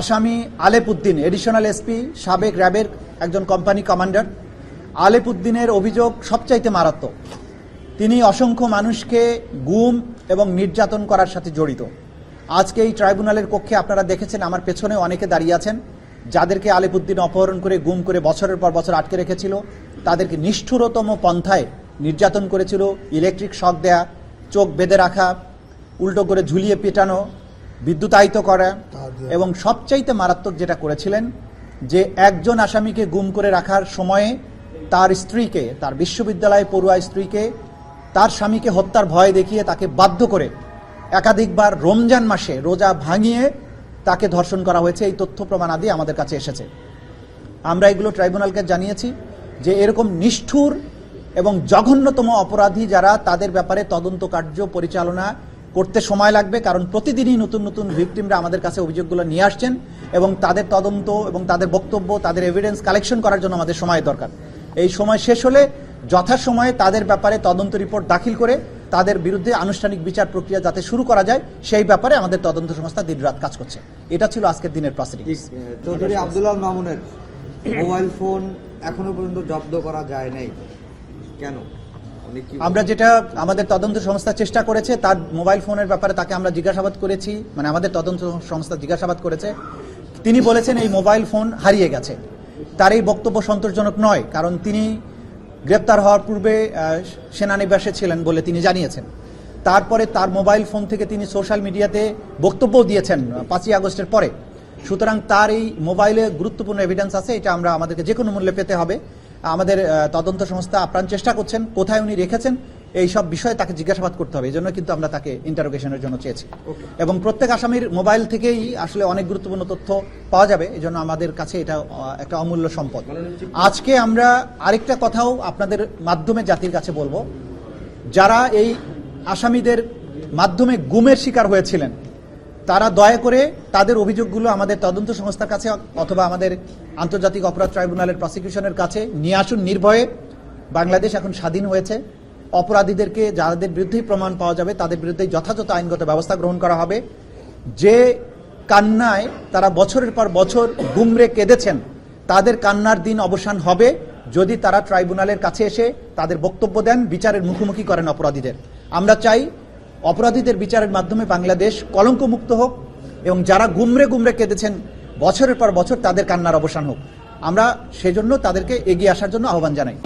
আসামি আলেপ Uddin additional SP সাবেক র্যাবের একজন কোম্পানি কমান্ডার আলেপ উদ্দিনের অভিযোগ সবচাইতে মারাত্মক। তিনি অসংখ্য মানুষকে গুম এবং নির্যাতন করার সাথে জড়িত। আজকে এই ট্রাইব্যুনালের কক্ষে আপনারা দেখেছেন, আমার পেছনে অনেকে দাঁড়িয়ে আছেন। যাদেরকে আলিপুদ্দিন অপহরণ করে, গুম করে বছরের পর বছর আটকে রেখেছিল, তাদেরকে নিষ্ঠুরতম পন্থায় নির্যাতন করেছিল ইলেকট্রিক শক দেয়া, চোখ বেঁধে রাখা, উল্টো করে ঝুলিয়ে পেটানো বিদ্যুতায়িত করা এবং সবচাইতে মারাত্মক যেটা করেছিলেন যে একজন আসামিকে গুম করে রাখার সময়ে তার স্ত্রীকে তার বিশ্ববিদ্যালয়ে পড়ুয়া স্ত্রীকে তার স্বামীকে হত্যার ভয় দেখিয়ে তাকে বাধ্য করে একাধিকবার রমজান মাসে রোজা ভাঙিয়ে তাকে ধর্ষণ করা হয়েছে। এই তথ্য প্রমাণ আদি আমাদের কাছে এসেছে। আমরা এগুলো ট্রাইব্যুনালকে জানিয়েছি যে এরকম নিষ্ঠুর এবং জঘন্যতম অপরাধী যারা তাদের ব্যাপারে তদন্ত কার্য পরিচালনা করতে সময় লাগবে, কারণ প্রতিদিনই নতুন নতুন ভিকটিমরা আমাদের কাছে অভিযোগগুলো নিয়ে আসছেন এবং তাদের তদন্ত এবং তাদের বক্তব্য, তাদের এভিডেন্স কালেকশন করার জন্য আমাদের সময় দরকার। এই সময় শেষ হলে যথাসময়ে তাদের ব্যাপারে তদন্ত রিপোর্ট দাখিল করে তাদের বিরুদ্ধে আনুষ্ঠানিক বিচার প্রক্রিয়া যাতে শুরু করা যায়, সেই ব্যাপারে আমাদের তদন্ত সংস্থা দিনরাত কাজ করছে। এটা ছিল আজকের দিনের প্রসিডিংস চৌধুরী আব্দুল্লাহ মামুনের মোবাইল ফোন এখনও পর্যন্ত জব্দ করা যায় নাই। কেন? আমরা যেটা আমাদের তদন্ত সংস্থা চেষ্টা করেছে তার মোবাইল ফোনের ব্যাপারে তাকে আমরা জিজ্ঞাসাবাদ করেছি মানে আমাদের তদন্ত সংস্থা জিজ্ঞাসাবাদ করেছে। তিনি বলেছেন এই মোবাইল ফোন হারিয়ে গেছে। তার এই বক্তব্য সন্তোষজনক নয় কারণ তিনি গ্রেপ্তার হওয়ার পূর্বে সেনানিবাসে ছিলেন বলে তিনি জানিয়েছেন। তারপরে তার মোবাইল ফোন থেকে তিনি সোশ্যাল মিডিয়াতে বক্তব্য দিয়েছেন পাঁচই আগস্টের পরে। সুতরাং তার এই মোবাইলে গুরুত্বপূর্ণ এভিডেন্স আছে এটা আমরা আমাদেরকে যে কোনো মূল্যে পেতে হবে। আমাদের তদন্ত সংস্থা আপ্রাণ চেষ্টা করছেন কোথায় উনি রেখেছেন এই সব বিষয়ে তাকে জিজ্ঞাসাবাদ করতে হবে। এই জন্য কিন্তু আমরা তাকে ইন্টারোগেশনের জন্য চেয়েছি। এবং প্রত্যেক আসামির মোবাইল থেকেই আসলে অনেক গুরুত্বপূর্ণ তথ্য পাওয়া যাবে এই জন্য আমাদের কাছে এটা একটা অমূল্য সম্পদ। আজকে আমরা আরেকটা কথাও আপনাদের মাধ্যমে জাতির কাছে বলব। যারা এই আসামিদের মাধ্যমে গুমের শিকার হয়েছিলেন তারা দয়া করে তাদের অভিযোগগুলো আমাদের তদন্ত সংস্থার কাছে অথবা আমাদের আন্তর্জাতিক অপরাধ ট্রাইব্যুনালের প্রসিকিউশনের কাছে নিয়ে আসুন নির্ভয়ে। বাংলাদেশ এখন স্বাধীন হয়েছে। অপরাধীদেরকে যাদের বিরুদ্ধেই প্রমাণ পাওয়া যাবে, তাদের বিরুদ্ধে যথাযথ আইনগত ব্যবস্থা গ্রহণ করা হবে। যে কান্নায় তারা বছরের পর বছর গুমরে কেঁদেছেন, তাদের কান্নার দিন অবসান হবে। যদি তারা ট্রাইব্যুনালের কাছে এসে তাদের বক্তব্য দেন, বিচারের মুখোমুখি করেন অপরাধীদের। আমরা চাই অপরাধীদের বিচারের মাধ্যমে বাংলাদেশ কলঙ্কমুক্ত হোক এবং যারা গুমরে গুমরে কেঁদেছেন, বছরের পর বছর তাদের কান্নার অবসান হোক। আমরা সেজন্য তাদেরকে এগিয়ে আসার জন্য আহ্বান জানাই।